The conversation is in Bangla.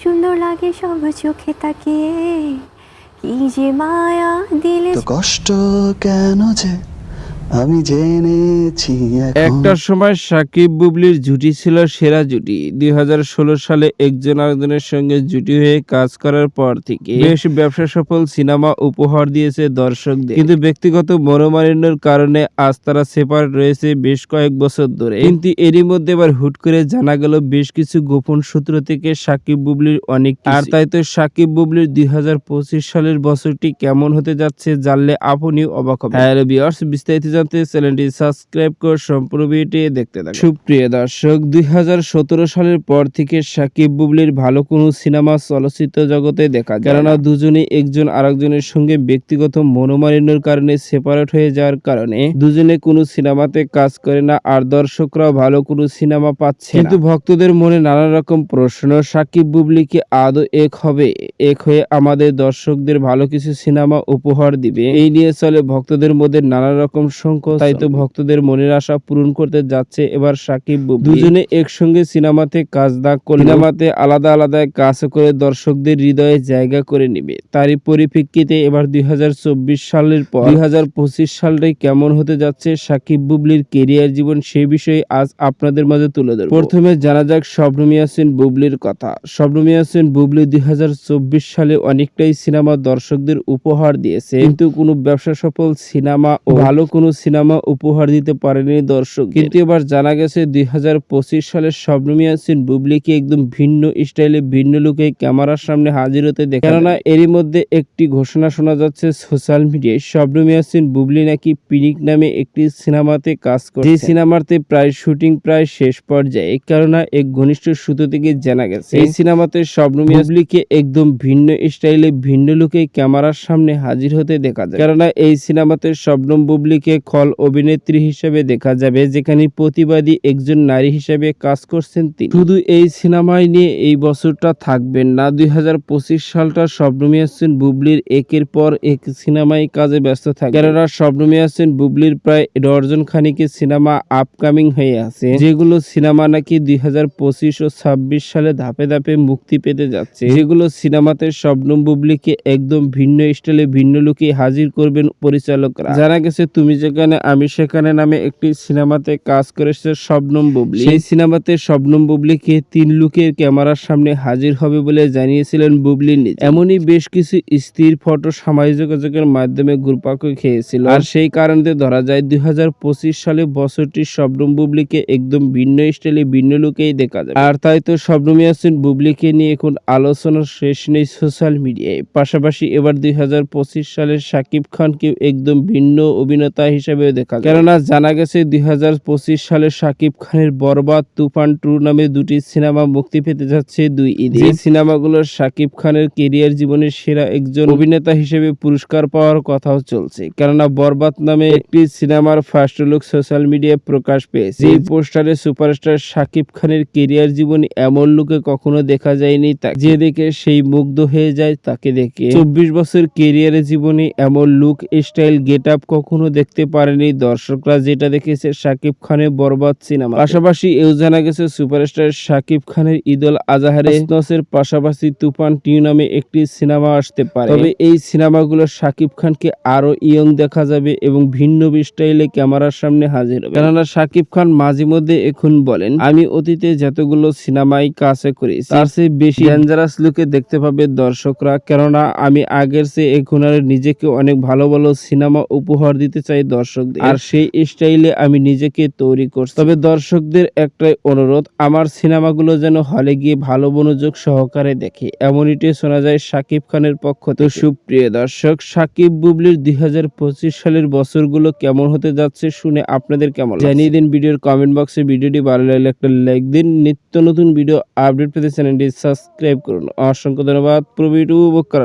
সুন্দর লাগে সব চোখে তাকিয়ে কি যে মায়া দিলে কষ্ট কেন যে আমি জেনেছি একটার সময় সাকিব বুবলির জুটি ছিল সেরা জুটি। দুই সালে একজন আরেকজনের সঙ্গে জুটি হয়ে কাজ করার পর থেকে বেশ ব্যবসা সফল সিনেমা উপহার দিয়েছে দর্শকদের। কিন্তু ব্যক্তিগত মনোমালিন্যের কারণে আজ তারা সেপারেট রয়েছে বেশ কয়েক বছর ধরে। কিন্তু এরই মধ্যে এবার হুট করে জানা গেল বেশ কিছু গোপন সূত্র থেকে সাকিব বুবলির অনেক আর তাই তো সাকিব বুবলির দুই হাজার পঁচিশ সালের বছরটি কেমন হতে যাচ্ছে জানলে আপনিও অবাক ভিউয়ার্স, বিস্তারিত জানতে চ্যানেলটি সাবস্ক্রাইব করে সম্পূর্ণ ভিডিওটি দেখতে থাকুন। সুপ্রিয় দর্শক, দুই সালের পর থেকে সাকিব বুবলির ভালো কোনো সিনেমা চলচ্চিত্র জগতে দেখা যায় কেননা দুজনেই একজন আরেকজনের সঙ্গে ব্যক্তিগত মনোমালিন্যের কারণে সেপারেট হয়ে যাওয়ার কারণে দুজনে কোনো সিনেমাতে কাজ করে না আর দর্শকরাও ভালো কোনো সিনেমা পাচ্ছে কিন্তু ভক্তদের মনে নানা রকম প্রশ্ন, সাকিব বুবলি কি আদৌ এক হবে? এক হয়ে আমাদের দর্শকদের ভালো কিছু সিনেমা উপহার দিবে? এই নিয়ে চলে ভক্তদের মধ্যে নানা রকম সংকোচ। তাই তো ভক্তদের মনের আশা পূরণ করতে যাচ্ছে এবার সাকিব বুবলি। দুজনে একসঙ্গে সিনেমাতে কাজ দাগ করে সিনেমাতে আলাদা আলাদা কাজ করে দর্শকদের হৃদয়ে জায়গা করে নেবে। তারই পরিপ্রেক্ষিতে এবার দুই হাজার চব্বিশ সালের পর দুই সালটাই কেমন হতে যাচ্ছে সাকিব বুবলির কেরিয়ার জীবন সেই বিষয়ে আজ আপনাদের মাঝে তুলে ধরব। প্রথমে জানা যাক ইয়াসিন বুবলির কথা। শবনম ইয়াসিন বুবলি দুই হাজার চব্বিশ সালে অনেকটাই সিনেমা দর্শকদের উপহার দিয়েছে। কিন্তু কোনো ব্যবসা সফল সিনেমা ও ভালো কোনো সিনেমা উপহার দিতে পারেনি দর্শক। কিন্তু এবার জানা গেছে দুই সালে শবনম ইয়াসিন বুবলিকে একদম ভিন্ন স্টাইলে ভিন্ন লুকে ক্যামেরার সামনে হাজির হতে দেখা কেননা এরই মধ্যে একটি ঘোষণা শোনা যাচ্ছে সোশ্যাল মিডিয়ায় শবনম ইয়াসিন বুবলি নাকি পিনিক নামে একটি সিনেমাতে কাজ করে যে সিনেমাতে প্রায় শুটিং প্রায় শেষ পর্যায়ে কেননা এক ঘনিষ্ঠ সূত্র থেকে জানা গেছে এই সিনেমাতে শবনম বুবলিকে একদম ভিন্ন স্টাইলে ভিন্ন লুকে ক্যামেরার সামনে হাজির হতে দেখা যায়। কেননা এই সিনেমাতে শবনম বুবলিকে খল অভিনেত্রী হিসেবে দেখা যাবে, যেখানে প্রতিবাদী একজন নারী হিসেবে কাজ করছেন তিনি। শুধু এই সিনেমায় নিয়ে এই বছরটা থাকবেন না, দুই হাজার পঁচিশ সালটা শবনম ইয়াসিন বুবলির একের পর এক সিনেমায় কাজে ব্যস্ত থাকে কেননা ইয়াসিন বুবলির প্রায় ডর্জন খানিকে সিনেমা আপকামিং হয়ে আছে, যেগুলো সিনেমা নাকি দুই হাজার পঁচিশ ও ছাব্বিশ সালে ধাপে ধাপে মুক্তি পেতে যাচ্ছে। যেগুলো সিনেমাতে শবনম বুবলিকে একদম ভিন্ন স্টাইলে ভিন্ন লুকে হাজির করবেন পরিচালকরা। জানা গেছে, তুমি যেখানে আমি সেখানে নামে একটি সিনেমাতে কাজ করেছে শবনম বুবলি। সেই সিনেমাতে শবনম বুবলিকে তিন লুকের ক্যামেরার সামনে হাজির হবে বলে জানিয়েছিলেন বুবলি নিজে। এমনই বেশ কিছু স্থির ফটো সামাজিক যোগাযোগের মাধ্যমে ঘুরপাক খেয়েছিল। আর সেই কারণে ধরা যায় দুই সালে বছরটি শবনম বুবলিকে একদম ভিন্ন স্টাইলে ভিন্ন লুকেই দেখা যায় আর তাই তো শবনম ইয়াসিন বুবলিকে নিয়ে এখন আলোচনার শেষ নেই সোশ্যাল মিডিয়ায়। পাশাপাশি এবার দুই সালের শাকিব খানকে একদম ভিন্ন অভিনেতা হিসেবে দেখা কেননা জানা গেছে দুই হাজার পঁচিশ সালে শাকিব খানের বরবাদ তুফান টু নামে দুটি সিনেমা মুক্তি পেতে যাচ্ছে দুই ঈদে। এই সিনেমাগুলো শাকিব খানের কেরিয়ার জীবনের সেরা একজন অভিনেতা হিসেবে পুরস্কার পাওয়ার কথাও চলছে। কেননা বরবাদ নামে একটি সিনেমার ফার্স্ট লুক সোশ্যাল মিডিয়ায় প্রকাশ পেয়েছে। এই পোস্টারে সুপারস্টার শাকিব খানের কেরিয়ার জীবনে এমন লুকে কখনো দেখা যায়নি তাকে। যে দেখে সেই মুগ্ধ হয়ে যায় তাকে দেখে। চব্বিশ বছর কেরিয়ারের জীবনে এমন লুক স্টাইল গেট আপ কখনো দেখতে পারেনি। দর্শকরা যেটা দেখেছে, শাকিব খানের বরবাদ সিনেমা। পাশাপাশি এও জানা গেছে, সুপারস্টার শাকিব খানের ঈদল আজাহারে নসের পাশাপাশি তুফান টিউ নামে একটি সিনেমা আসতে পারে। তবে এই সিনেমাগুলো শাকিব খানকে আরও ইয়ং দেখা যাবে এবং ভিন্ন স্টাইলে ক্যামেরার সামনে হাজির হবে। কেননা শাকিব খান মাঝে মধ্যে এখন বলেন, আমি অতীতে যতগুলো সিনেমায় কাছে করি তার চেয়ে বেশি ডেঞ্জারাস লুকে দেখতে পাবে দর্শকরা। কেননা আমি আগের চেয়ে এখন আর নিজেকে অনেক ভালো ভালো সিনেমা উপহার দিতে চাই দর্শকদের। আর সেই স্টাইলে আমি নিজেকে তৈরি করছি। তবে দর্শকদের একটাই অনুরোধ, আমার সিনেমাগুলো যেন হলে গিয়ে ভালো মনোযোগ সহকারে দেখে। এমনইটি শোনা যায় শাকিব খানের পক্ষ থেকে। সুপ্রিয় দর্শক শাকিব বুবলির দুই হাজার পঁচিশ সালের বছরগুলো কেমন হতে যাচ্ছে শুনে আপনাদের কেমন? জানিয়ে দিন ভিডিওর কমেন্ট বক্সে ভিডিওটি ভালো লাগলে একটা লাইক দিন। নিত্য নতুন ভিডিও আপডেট পেতে চ্যানেলটি সাবস্ক্রাইব করুন। অসংখ্য ধন্যবাদ। পুরো ভিডিও উপভোগ করার